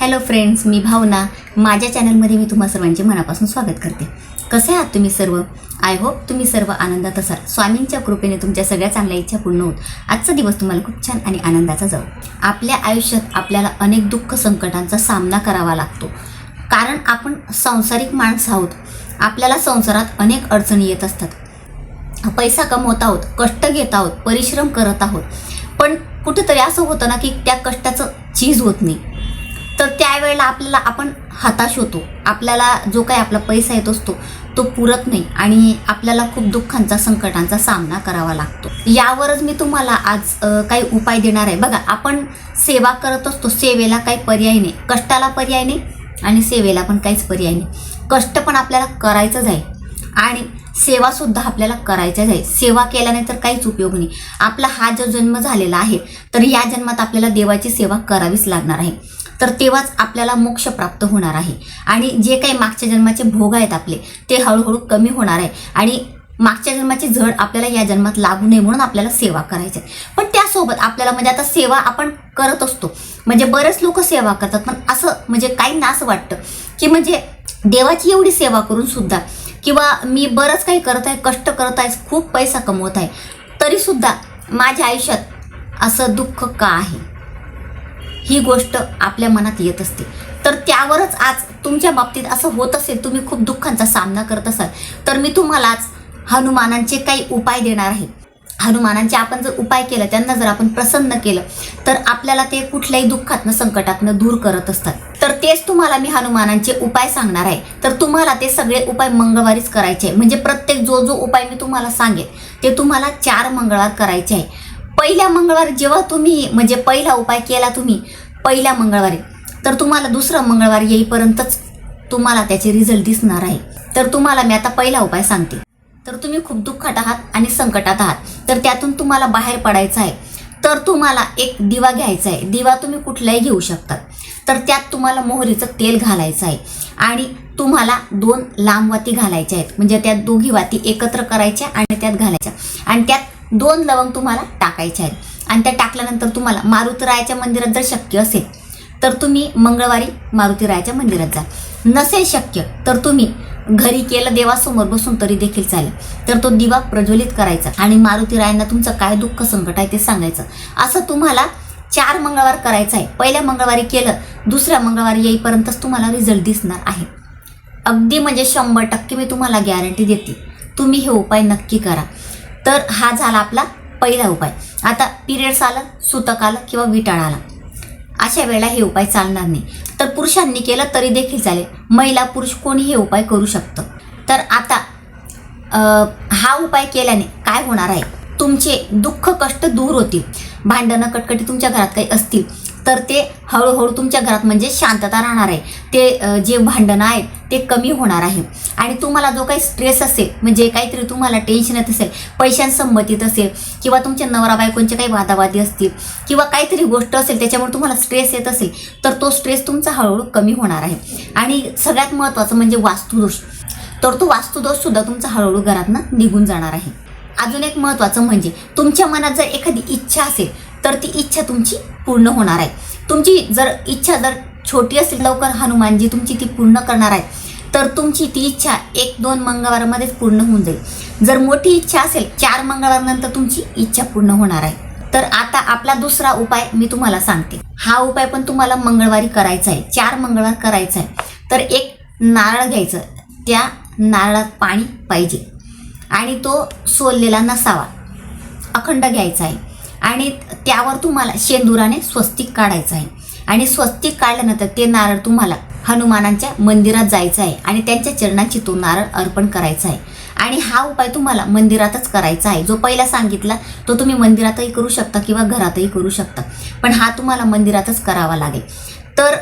Hello friends मी भावना. माझ्या चॅनलमध्ये मी तुम्हा सर्वांचे मनापासून स्वागत करते. कसे आहात तुम्ही सर्व? आय होप तुम्ही सर्व आनंदात असाल. स्वामींच्या कृपेने तुमच्या सगळ्या चांगल्या इच्छा पूर्ण होत. आजचा दिवस तुम्हाला खूप छान आणि आनंदाचा जाऊ. आपल्या आयुष्यात आपल्याला अनेक दुःख संकटांचा सामना करावा लागतो. कारण आपण सांसारिक माणसं आहोत. आपल्याला संसारात अनेक अडचणी येत असतात. पैसा कमवत आहोत कष्ट घेत आहोत परिश्रम करत आहोत. पण कुठेतरी असं होतं ना की त्या कष्टाचं चीज होत नाही. तर त्यावेळेला आपल्याला आपण हताश होतो. आपल्याला जो काही आपला पैसा येत असतो तो पुरत नाही आणि आपल्याला खूप दुःखांचा संकटांचा सामना करावा लागतो. यावरच मी तुम्हाला आज काही उपाय देणार आहे. बघा आपण सेवा करत असतो सेवेला काही पर्याय नाही. कष्टाला पर्याय नाही आणि सेवेला पण काहीच पर्याय नाही. कष्ट पण आपल्याला करायचंच आहे आणि सेवासुद्धा आपल्याला करायच्याच आहे. सेवा केल्याने तर काहीच उपयोग नाही. आपला हा जो जन्म झालेला आहे तर या जन्मात आपल्याला देवाची सेवा करावीच लागणार आहे. तर तेव्हाच आपल्याला मोक्ष प्राप्त होणार आहे. आणि जे काही मागच्या जन्माचे भोग आहेत आपले ते हळूहळू कमी होणार आहे. आणि मागच्या जन्माची झड आपल्याला या जन्मात लागू नये म्हणून आपल्याला सेवा करायची आहे. पण त्यासोबत आपल्याला म्हणजे आता सेवा आपण करत असतो. म्हणजे बरेच लोक सेवा करतात पण असं म्हणजे काही असं वाटतं. की म्हणजे देवाची एवढी सेवा करून सुद्धा किंवा मी बरंच काही करत आहे कष्ट करत आहे खूप पैसा कमवत आहे तरीसुद्धा माझ्या आयुष्यात असं दुःख का आहे? ही गोष्ट आपल्या मनात येत असते. तर त्यावरच आज तुमच्या बाबतीत असं होत असेल तुम्ही खूप दुःखांचा सामना करत असाल तर मी तुम्हाला आज हनुमानांचे काही उपाय देणार आहे. हनुमानांचे आपण जर उपाय केलं त्यांना जर आपण प्रसन्न केलं तर आपल्याला ते कुठल्याही दुःखातनं संकटातनं दूर करत असतात. तर तेच तुम्हाला मी हनुमानांचे उपाय सांगणार आहे. तर तुम्हाला ते सगळे उपाय मंगळवारीच करायचे आहे म्हणजे प्रत्येक जो जो उपाय मी तुम्हाला सांगेन ते तुम्हाला चार मंगळवार करायचे आहे पहिल्या मंगळवारी जेव्हा तुम्ही म्हणजे पहिला उपाय केला तुम्ही पहिल्या मंगळवारी तर तुम्हाला दुसरा मंगळवार येईपर्यंतच तुम्हाला त्याचे रिझल्ट दिसणार आहे. तर तुम्हाला मी आता पहिला उपाय सांगते. तर तुम्ही खूप दुःखात आहात आणि संकटात आहात. तर त्यातून तुम्हाला बाहेर पडायचं आहे. तर तुम्हाला एक दिवा घ्यायचा आहे. दिवा तुम्ही कुठलाही घेऊ शकतात. तर त्यात तुम्हाला मोहरीचं तेल घालायचं आहे. आणि तुम्हाला दोन लांब वाती घालायच्या आहेत. म्हणजे त्यात दोघी वाती एकत्र करायच्या आणि त्यात घालायच्या. आणि त्यात दोन लवंग तुम्हाला टाकायचे आहेत. आणि त्या टाकल्यानंतर तुम्हाला मारुतीरायाच्या मंदिरात जर शक्य असेल तर तुम्ही मंगळवारी मारुतीरायाच्या मंदिरात जा. नसेल शक्य तर तुम्ही घरी केलं देवासमोर बसून तरी देखील चालेल. तर तो दिवा प्रज्वलित करायचा आणि मारुतीरायांना तुमचं काय दुःख संकट आहे ते सांगायचं. असं तुम्हाला चार मंगळवार करायचं आहे. पहिल्या मंगळवारी केलं दुसऱ्या मंगळवारी येईपर्यंतच तुम्हाला रिझल्ट दिसणार आहे. अगदी म्हणजे शंभर टक्के मी तुम्हाला गॅरंटी देते. तुम्ही हे उपाय नक्की करा. तर हा झाला आपला पहिला उपाय. आता पिरियड्स आलं सुतक आलं किंवा विटाळ आला. अशा वेळेला हे उपाय चालणार नाही. तर पुरुषांनी केलं तरी देखील चालेल. महिला पुरुष कोणी हे उपाय करू शकतं. तर आता हा उपाय केल्याने काय होणार आहे? तुमचे दुःख कष्ट दूर होतील. भांडणं कटकटी तुमच्या घरात काही असतील. तर ते हळूहळू तुमच्या घरात म्हणजे शांतता राहणार आहे. ते जे भांडणं आहेत ते कमी होणार आहे. आणि तुम्हाला जो काही स्ट्रेस असेल म्हणजे काहीतरी तुम्हाला टेन्शन येत असेल पैशांसंबंधित असेल किंवा तुमच्या नवरा बायकोंचे काही वादावादी असतील किंवा काहीतरी गोष्ट असेल त्याच्यामुळे तुम्हाला स्ट्रेस येत असेल तर तो स्ट्रेस तुमचा हळूहळू कमी होणार आहे. आणि सगळ्यात महत्त्वाचं म्हणजे वास्तुदोष. तर तो वास्तुदोषसुद्धा तुमचा हळूहळू घरातनं निघून जाणार आहे. अजून एक महत्त्वाचं म्हणजे तुमच्या मनात जर एखादी इच्छा असेल तर ती इच्छा तुमची पूर्ण होणार आहे. तुमची जर इच्छा जर छोटी असेल लवकर हनुमानजी तुमची ती पूर्ण करणार आहे तर तुमची ती इच्छा एक दोन मंगळवारमध्येच पूर्ण होऊन जाईल. जर मोठी इच्छा असेल चार मंगळवारनंतर तुमची इच्छा पूर्ण होणार आहे. तर आता आपला दुसरा उपाय मी तुम्हाला सांगते. हा उपाय पण तुम्हाला मंगळवारी करायचा आहे. चार मंगळवार करायचा आहे. तर एक नारळ घ्यायचं. त्या नारळात पाणी पाहिजे. आणि तो सोललेला नसावा. अखंड घ्यायचा आहे. आणि त्यावर तुम्हाला शेंदुराने स्वस्तिक काढायचं आहे. आणि स्वस्तिक काढल्यानंतर ते नारळ तुम्हाला हनुमानांच्या मंदिरात जायचं आहे आणि त्यांच्या चरणाची तो नारळ अर्पण करायचा आहे. आणि हा उपाय तुम्हाला मंदिरातच करायचा आहे. जो पहिला सांगितला तो तुम्ही मंदिरातही करू शकता किंवा घरातही करू शकता. पण हा तुम्हाला मंदिरातच करावा लागेल. तर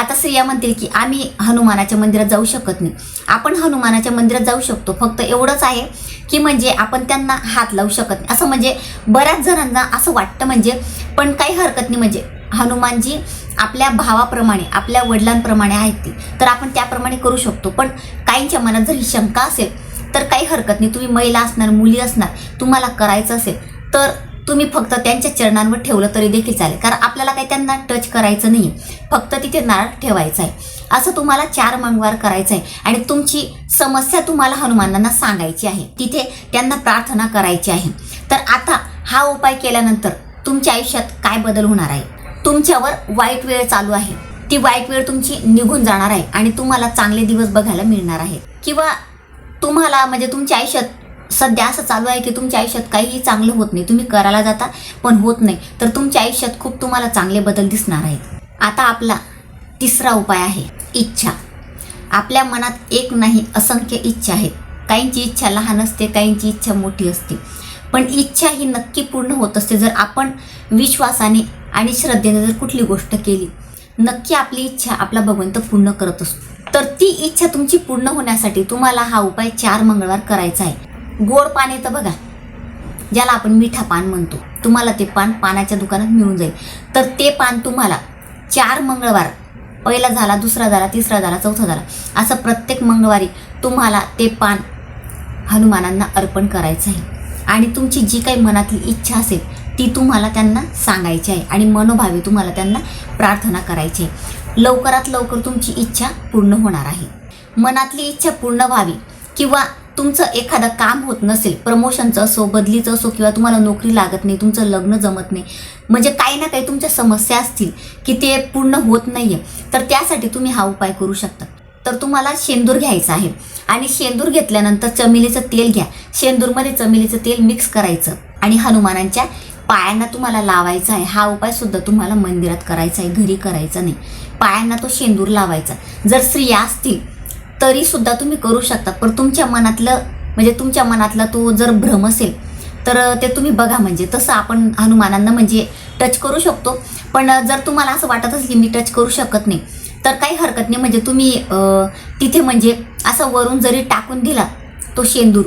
आता स्त्रिया म्हणतील की आम्ही हनुमानाच्या मंदिरात जाऊ शकत नाही. आपण हनुमानाच्या मंदिरात जाऊ शकतो. फक्त एवढंच आहे की म्हणजे आपण त्यांना हात लावू शकत नाही. असं म्हणजे बऱ्याच जणांना असं वाटतं म्हणजे पण काही हरकत नाही. म्हणजे हनुमानजी आपल्या भावाप्रमाणे आपल्या वडिलांप्रमाणे आहेत ते. तर आपण त्याप्रमाणे करू शकतो. पण काहींच्या मनात जर ही शंका असेल तर काही हरकत नाही. तुम्ही महिला असणार मुली असणार तुम्हाला करायचं असेल तर तुम्ही फक्त त्यांच्या चरणांवर ठेवलं तरी देखील चालेल. कारण आपल्याला काही त्यांना टच करायचं नाही फक्त तिथे नारळ ठेवायचा आहे. असं तुम्हाला चार मंगवार करायचं आहे. आणि तुमची समस्या तुम्हाला हनुमानांना सांगायची आहे. तिथे त्यांना प्रार्थना करायची आहे. तर आता हा उपाय केल्यानंतर तुमच्या आयुष्यात काय बदल होणार आहे? तुमच्यावर वाईट वेळ चालू आहे. ती वाईट वेळ तुमची निघून जाणार आहे. आणि तुम्हाला चांगले दिवस बघायला मिळणार आहेत किंवा तुम्हाला म्हणजे तुमच्या आयुष्यात सध्या असं चालू आहे की तुमच्या आयुष्यात काहीही चांगलं होत नाही. तुम्ही करायला जाता पण होत नाही. तर तुमच्या आयुष्यात खूप तुम्हाला चांगले बदल दिसणार आहेत. आता आपला तिसरा उपाय आहे इच्छा. आपल्या मनात एक नाही असंख्य इच्छा आहेत. काहींची इच्छा लहान असते काहींची इच्छा मोठी असते. पण इच्छा ही नक्की पूर्ण होत असते जर आपण विश्वासाने आणि श्रद्धेने जर कुठली गोष्ट केली नक्की आपली इच्छा आपला भगवंत पूर्ण करत असतो. तर ती इच्छा तुमची पूर्ण होण्यासाठी तुम्हाला हा उपाय चार मंगळवार करायचा आहे. गोड पान येतं बघा. ज्याला आपण मिठा पान म्हणतो. तुम्हाला ते पान पानाच्या दुकानात मिळून जाईल. तर ते पान तुम्हाला चार मंगळवार पहिला झाला दुसरा झाला तिसरा झाला चौथा झाला असं प्रत्येक मंगळवारी तुम्हाला ते पान हनुमानांना अर्पण करायचं आहे. आणि तुमची जी काही मनातली इच्छा असेल ती तुम्हाला त्यांना सांगायची आहे. आणि मनोभावे तुम्हाला त्यांना प्रार्थना करायची आहे. लवकरात लवकर तुमची इच्छा पूर्ण होणार आहे. मनातली इच्छा पूर्ण व्हावी किंवा तुमचं एखादं काम होत नसेल प्रमोशनचं असो बदलीचं असो किंवा तुम्हाला नोकरी लागत नाही तुमचं लग्न जमत नाही म्हणजे काही ना काही तुमच्या समस्या असतील की ते पूर्ण होत नाही आहे तर त्यासाठी तुम्ही हा उपाय करू शकता. तर तुम्हाला शेंदूर घ्यायचा आहे आणि शेंदूर घेतल्यानंतर चमेलीचं तेल घ्या. शेंदूरमध्ये चमेलीचं तेल मिक्स करायचं आणि हनुमानांच्या पायांना तुम्हाला लावायचा आहे. हा उपाय सुद्धा तुम्हाला मंदिरात करायचा आहे घरी करायचा नाही. पायांना तो शेंदूर लावायचा. जर स्त्रिया असतील तरी सुद्धा तुम्ही करू शकता. पण तुमच्या मनातलं म्हणजे तुमच्या मनातला तो जर भ्रम असेल तर ते तुम्ही बघा म्हणजे. तसं आपण हनुमानांना म्हणजे टच करू शकतो. पण जर तुम्हाला असं वाटत असेल की मी टच करू शकत नाही तर काही हरकत नाही. म्हणजे तुम्ही तिथे म्हणजे असं वरून जरी टाकून दिला तो शेंदूर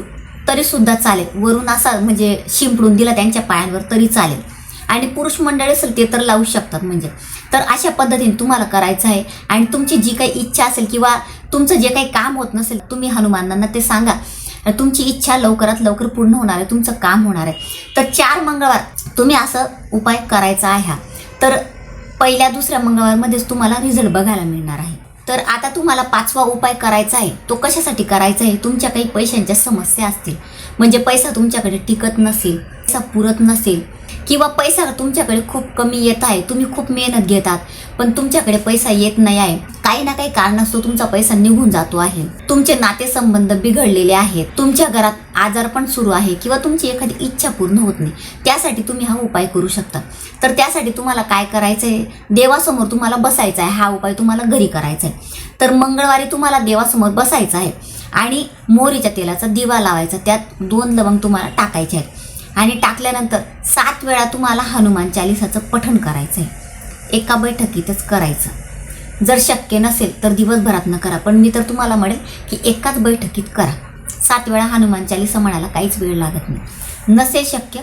तरी सुद्धा चालेल. वरून असा म्हणजे शिंपडून दिला त्यांच्या पायांवर तरी चालेल. आणि पुरुष मंडळी असेल ते तर लावू शकतात म्हणजे. तर अशा पद्धतीने तुम्हाला करायचं आहे. आणि तुमची जी काही इच्छा असेल किंवा तुमचं जे काही काम होत नसेल तुम्ही हनुमानांना ते सांगा. तुमची इच्छा लवकरात लवकर पूर्ण होणार आहे तुमचं काम होणार आहे. तर चार मंगळवार तुम्ही असं उपाय करायचा आहे हा. तर पहिल्या दुसऱ्या मंगळवारमध्येच तुम्हाला रिझल्ट बघायला मिळणार आहे. तर आता तुम्हाला पाचवा उपाय करायचा आहे तो कशासाठी करायचा आहे? तुमच्या काही पैशांच्या समस्या असतील. म्हणजे पैसा तुमच्याकडे टिकत नसेल पैसा पुरत नसेल किंवा पैसा तुमच्याकडे खूप कमी येत आहे तुम्ही खूप मेहनत घेतात पण तुमच्याकडे पैसा येत नाही आहे. काही ना काही कारणास्तव तुमचा पैसा निघून जातो आहे. तुमचे नातेसंबंध बिघडलेले आहेत. तुमच्या घरात आजार पण सुरू आहे किंवा तुमची एखादी इच्छा पूर्ण होत नाही. त्यासाठी तुम्ही हा उपाय करू शकता. तर त्यासाठी तुम्हाला काय करायचं आहे देवासमोर तुम्हाला बसायचं आहे. हा उपाय तुम्हाला घरी करायचा आहे. तर मंगळवारी तुम्हाला देवासमोर बसायचं आहे. आणि मोहरीच्या तेलाचा दिवा लावायचा. त्यात दोन लवंग तुम्हाला टाकायचे आहेत. आणि टाकल्यानंतर सात वेळा तुम्हाला हनुमान चालिसाचं पठण करायचं आहे एका बैठकीतच करायचं. जर शक्य नसेल तर दिवसभरात न करा पण मी तर तुम्हाला म्हणेल की एकाच बैठकीत करा. सात वेळा हनुमान चालिसा म्हणायला काहीच वेळ लागत नाही. नसेल शक्य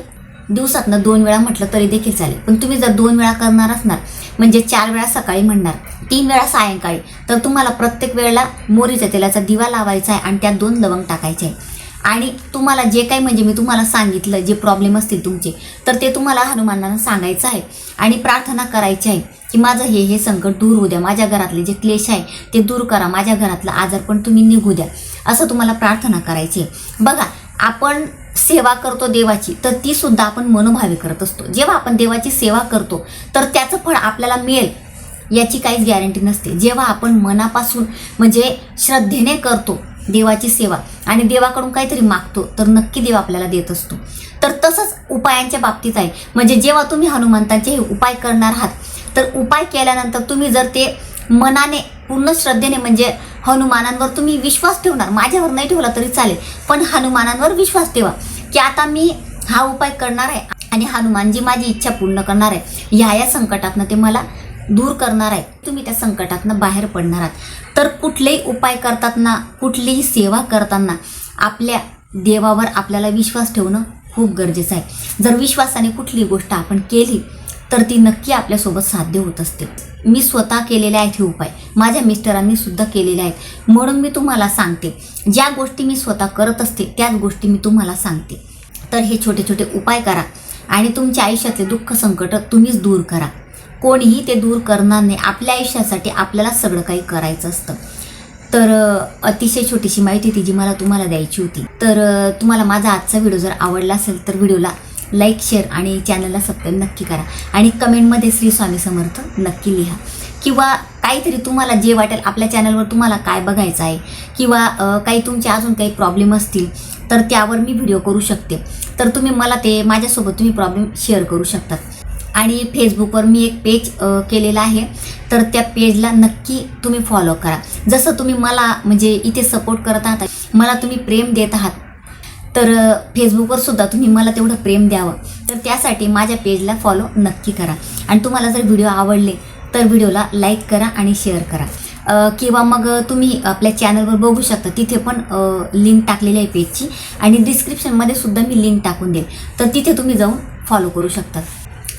दिवसातनं दोन वेळा म्हटलं तरी देखील चालेल. पण तुम्ही जर दोन वेळा करणार असणार म्हणजे चार वेळा सकाळी म्हणणार तीन वेळा सायंकाळी तर तुम्हाला प्रत्येक वेळेला मोरीच्या तेलाचा दिवा लावायचा आहे आणि त्यात दोन लवंग टाकायचे आहे आणि तुम्हाला जे काही म्हणजे मी तुम्हाला सांगितलं जे प्रॉब्लेम असतील तुमचे तर ते तुम्हाला हनुमानांना सांगायचं आहे. आणि प्रार्थना करायची आहे की माझं हे हे संकट दूर होऊ द्या. माझ्या घरातले जे क्लेश आहे ते दूर करा. माझ्या घरातलं आजार पण तुम्ही निघू द्या. असं तुम्हाला प्रार्थना करायची आहे. बघा आपण सेवा करतो देवाची तर ती सुद्धा आपण मनोभावे करत असतो. जेव्हा आपण देवाची सेवा करतो तर त्याचं फळ आपल्याला मिळेल याची काहीच गॅरंटी नसते. जेव्हा आपण मनापासून म्हणजे श्रद्धेने करतो देवाची सेवा. आणि देवाकडून काहीतरी मागतो तर नक्की देव आपल्याला देत असतो. तर तसंच उपायांच्या बाबतीत आहे. म्हणजे जेव्हा तुम्ही हनुमंतांचे हे उपाय करणार आहात तर उपाय केल्यानंतर तुम्ही जर ते मनाने पूर्ण श्रद्धेने म्हणजे हनुमानांवर तुम्ही विश्वास ठेवणार माझ्यावर नाही ठेवला तरी चालेल पण हनुमानांवर विश्वास ठेवा की आता मी हा उपाय करणार आहे आणि हनुमान जी माझी इच्छा पूर्ण करणार आहे. ह्या या संकटातनं ते मला दूर करणार आहे. तुम्ही त्या संकटातनं बाहेर पडणार आहात. तर कुठलेही उपाय करताना कुठलीही सेवा करताना आपल्या देवावर आपल्याला विश्वास ठेवणं खूप गरजेचं आहे. जर विश्वासाने कुठली गोष्ट आपण केली तर ती नक्की आपल्यासोबत साध्य होत असते. मी स्वतः केलेले आहेत हे उपाय. माझ्या मिस्टरांनी सुद्धा केलेले आहेत. म्हणून मी तुम्हाला सांगते ज्या गोष्टी मी स्वतः करत असते त्याच गोष्टी मी तुम्हाला सांगते. तर हे छोटे छोटे उपाय करा आणि तुमच्या आयुष्यातले दुःख संकट तुम्हीच दूर करा. कोणीही ते दूर करणार नाही. आपल्या आयुष्यासाठी आपल्याला सगळं काही करायचं असतं. तर अतिशय छोटीशी माहिती ती जी मला तुम्हाला द्यायची होती. तर तुम्हाला माझा आजचा व्हिडिओ जर आवडला असेल तर व्हिडिओला लाईक शेअर आणि चॅनलला सबस्क्राईब नक्की करा. आणि कमेंटमध्ये श्री स्वामी समर्थ नक्की लिहा. किंवा काहीतरी तुम्हाला जे वाटेल आपल्या चॅनलवर तुम्हाला काय बघायचं आहे किंवा काही तुमचे अजून काही प्रॉब्लेम असतील तर त्यावर मी व्हिडिओ करू शकते. तर तुम्ही मला ते माझ्यासोबत तुम्ही प्रॉब्लेम शेअर करू शकतात. आणि फेसबुकवर मी एक पेज केलेला आहे. तर त्या पेजला नक्की तुम्ही फॉलो करा. जसं तुम्ही मला म्हणजे इथे सपोर्ट करत आहात मला तुम्ही प्रेम देत आहात तर फेसबुकवर सुद्धा तुम्ही मला तेवढं प्रेम द्यावं. तर त्यासाठी माझ्या पेजला फॉलो नक्की करा. आणि तुम्हाला जर व्हिडिओ आवडले तर व्हिडिओला लाईक करा आणि शेअर करा. किंवा मग तुम्ही आपल्या चॅनलवर बघू शकता तिथे पण लिंक टाकलेली आहे पेजची. आणि डिस्क्रिप्शनमध्ये सुद्धा मी लिंक टाकून देईल. तर तिथे तुम्ही जाऊन फॉलो करू शकतात